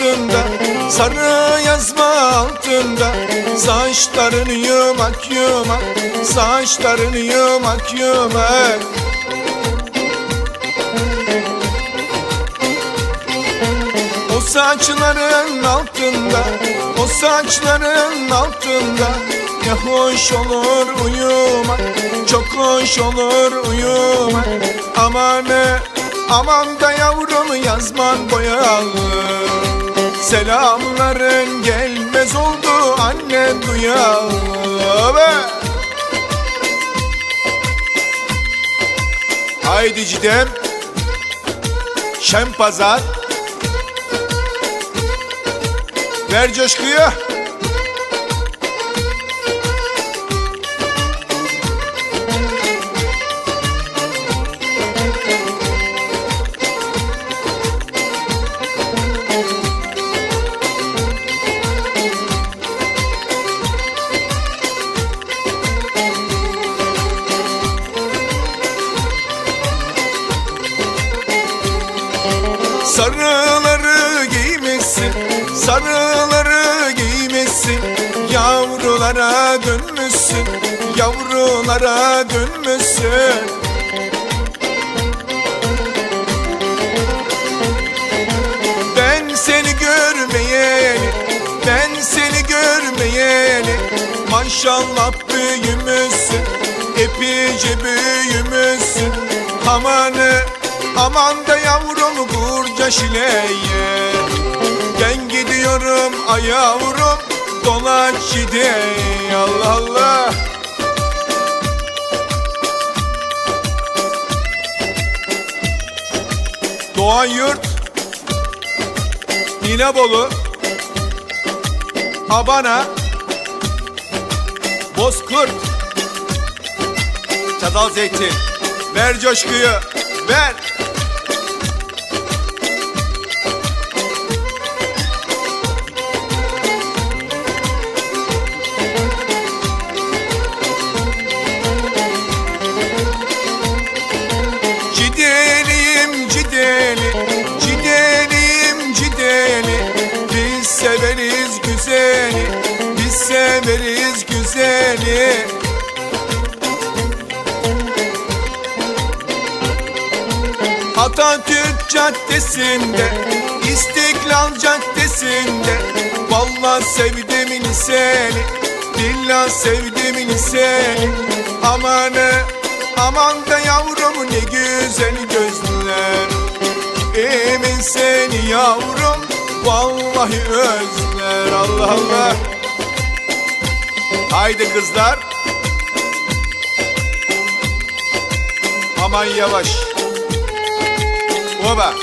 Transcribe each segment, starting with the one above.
altında Sarı yazma altında. Saçların yumak yumak Saçların yumak yumak. O saçların altında O saçların altında. Ne hoş olur uyumak Çok hoş olur uyumak. Aman aman da yavrum yazman boyalı Selamların gelmez oldu anne duyalı Be! Haydi cidem Şen pazar Ver coşkuyu. Sarıları giymişsin Yavrulara dönmüşsün, yavrulara dönmüşsün Ben seni görmeyeli, ben seni görmeyeli Maşallah büyümüşsün, epeyce büyümüşsün. Amanı Aman da yavrum kurca şileye ay yavrum gidey Allah Allah. Doğan Yurt İnebolu Abana Bozkurt. Çatal Zeytin Ver coşkuyu Ver güzeli Atatürk Caddesi'nde, İstiklal Caddesi'nde Vallahi sevdim seni, billah sevdim seni. Amanı Aman da yavrum ne güzel gözler. Emin seni yavrum? Vallahi özler Allah Allah Haydi kızlar. Aman yavaş. Oba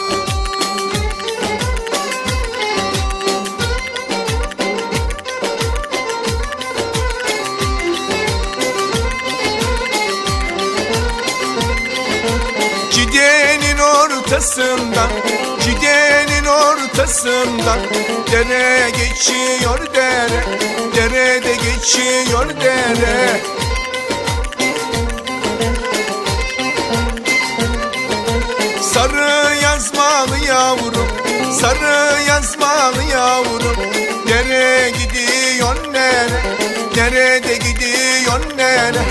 Cidenin ortasından Cidenin ortasından Dere geçiyor dere geçiyor dere Sarı yazmalı yavrum Sarı yazmalı yavrum. Nere gidiyor nere Nerede gidiyor nere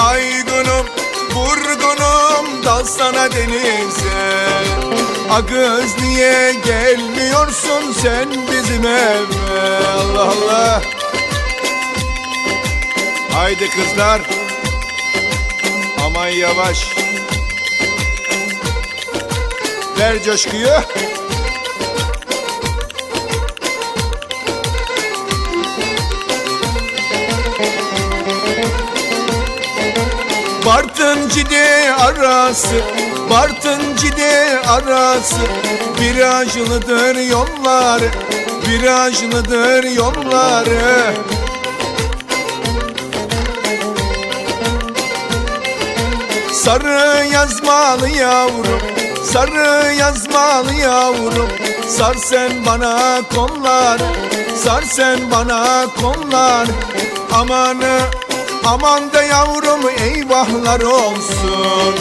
Aygınım vurgunum Dalsana denize. Agız niye gelmiyorsun sen bizim eve? Allah Allah Haydi kızlar. Aman yavaş. Ver coşkuyu. Bartın cide arası Bartın cide arası. Virajlıdır yolları Virajlıdır yolları Sarı yazmalı yavrum Sarı yazmalı yavrum. Sar sen bana kollar Sar sen bana kollar. Amanı aman da yavrum eyvahlar olsun.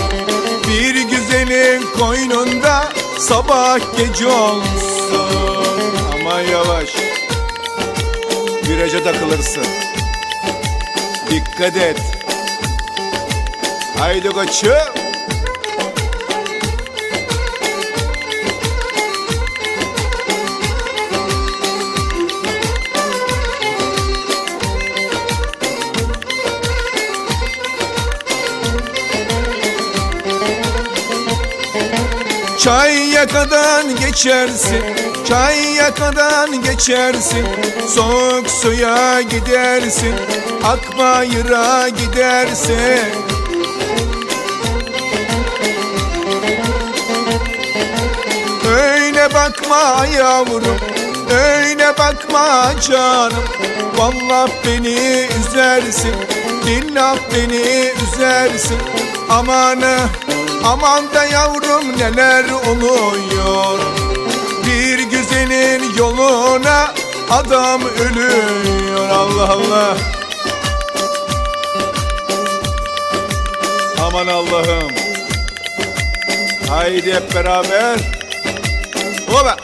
Bir güzelin koynunda sabah gece olsun. Aman yavaş Viraja takılırsın Dikkat et. Haydi koçum. Çay yakadan geçersin Çay yakadan geçersin Soğuk suya gidersin Akbayır'a gidersin bakma yavrum Öyle bakma canım. Vallahi beni üzersin Billah beni üzersin. Amanı aman da yavrum neler oluyor. Bir güzelin yoluna adam ölüyor Allah Allah. Aman Allah'ım. Haydi hep beraber Hoba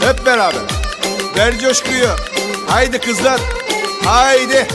Hep beraber. Ver coşkuyu. Haydi kızlar. Haydi.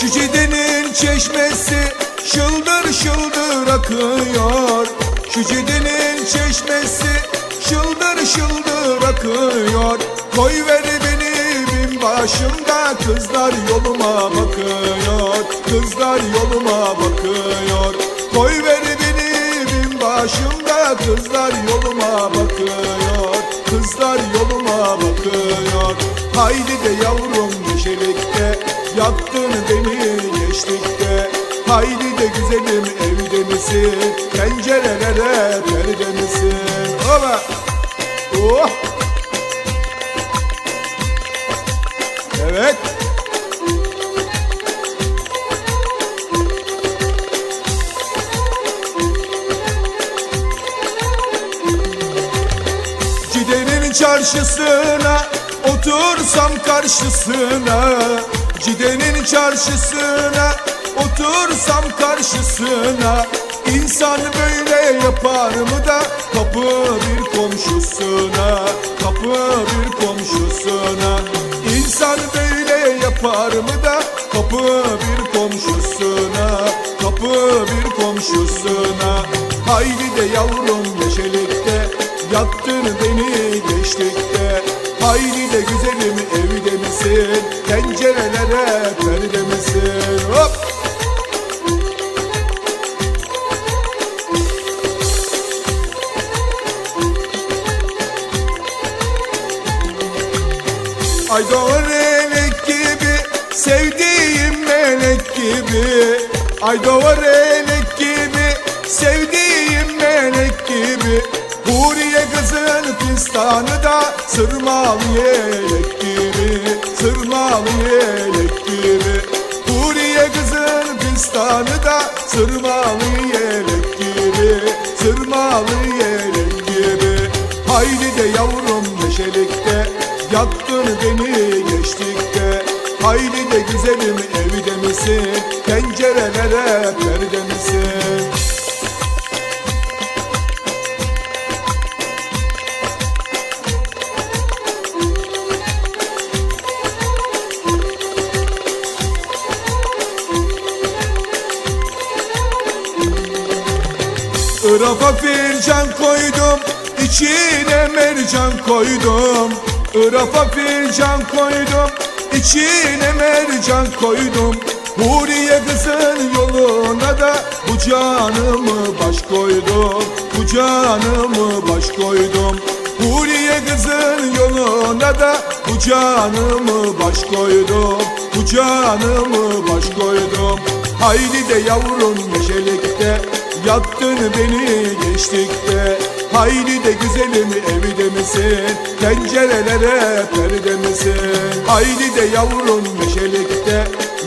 Şu cidenin çeşmesi şıldır şıldır akıyor. Şu cidenin çeşmesi şıldır şıldır akıyor. Koy ver beni bin başımda kızlar yoluma bakıyor. Kızlar yoluma bakıyor. Koy ver beni bin başımda kızlar yoluma bakıyor. Kızlar yoluma bakıyor Haydi de yavrum neşelikte Yaktın beni geçtikte. Haydi de güzelim evde misin? Pencerelere perde misin? Oba Oh! Evet. Cidenin çarşısına otursam karşısına Cidenin çarşısına. Otursam karşısına İnsan böyle yapar mı da? Kapı bir komşusuna Kapı bir komşusuna. İnsan böyle yapar mı da? Kapı bir komşusuna Kapı bir komşusuna. Haydi de yavrum neşelikte Yaktın beni geçtikte Haydi de güzelim evde misin? Pencerelere perde misin? Hop! Ay doğru melek gibi Sevdiğim melek gibi. Ay doğru melek gibi Sevdiğim melek gibi kızın pistanı da Sırmalı yelek gibi Sırmalı yelek gibi. Huriye kızın pistanı da Sırmalı yelek gibi Sırmalı yelek gibi. Haydi de yavrum neşelikte Yaktın beni geçtikte. Haydi de güzelim evde misin Pencerelere perde misin Irafa fircan koydum içine mercan koydum. Irafa fircan koydum içine mercan koydum. Huriye kızın yoluna da bu canımı baş koydum. Bu canımı baş koydum. Huriye kızın yoluna da bu canımı baş koydum. Bu canımı baş koydum. Haydi de yavrum neşelikte Yattın beni geçtikte Haydi de güzelim evde misin? Pencerelere perde misin? Haydi de yavrum neşelikte.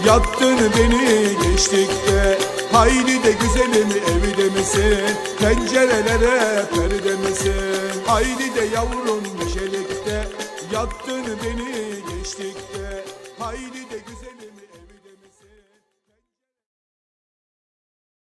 Yattın beni geçtikte Haydi de güzelim evde misin? Pencerelere perde misin? Haydi de yavrum